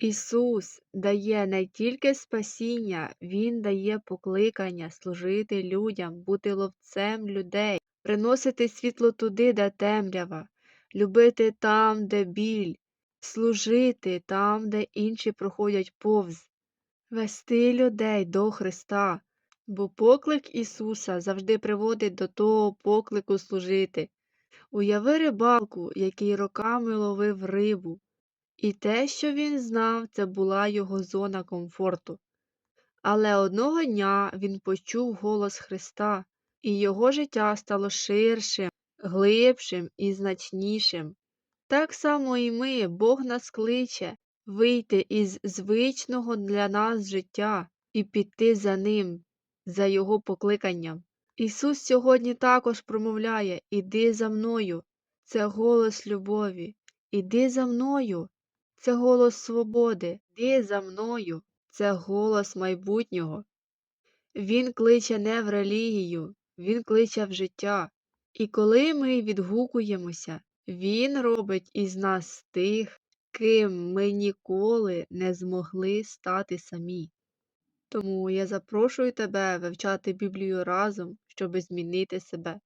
Ісус дає не тільки спасіння, Він дає покликання служити людям, бути ловцем людей, приносити світло туди, де темрява, любити там, де біль, служити там, де інші проходять повз, вести людей до Христа, бо поклик Ісуса завжди приводить до того поклику служити. Уяви рибалку, який роками ловив рибу. І те, що він знав, це була його зона комфорту. Але одного дня він почув голос Христа, і його життя стало ширшим, глибшим і значнішим. Так само і ми, Бог нас кличе вийти із звичного для нас життя і піти за ним, за Його покликанням. Ісус сьогодні також промовляє Іди за мною. Це голос любові. Іди за мною. Це голос свободи. Іди за мною. Це голос майбутнього. Він кличе не в релігію, він кличе в життя. І коли ми відгукуємося, він робить із нас тих, ким ми ніколи не змогли стати самі. Тому я запрошую тебе вивчати Біблію разом, щоб змінити себе.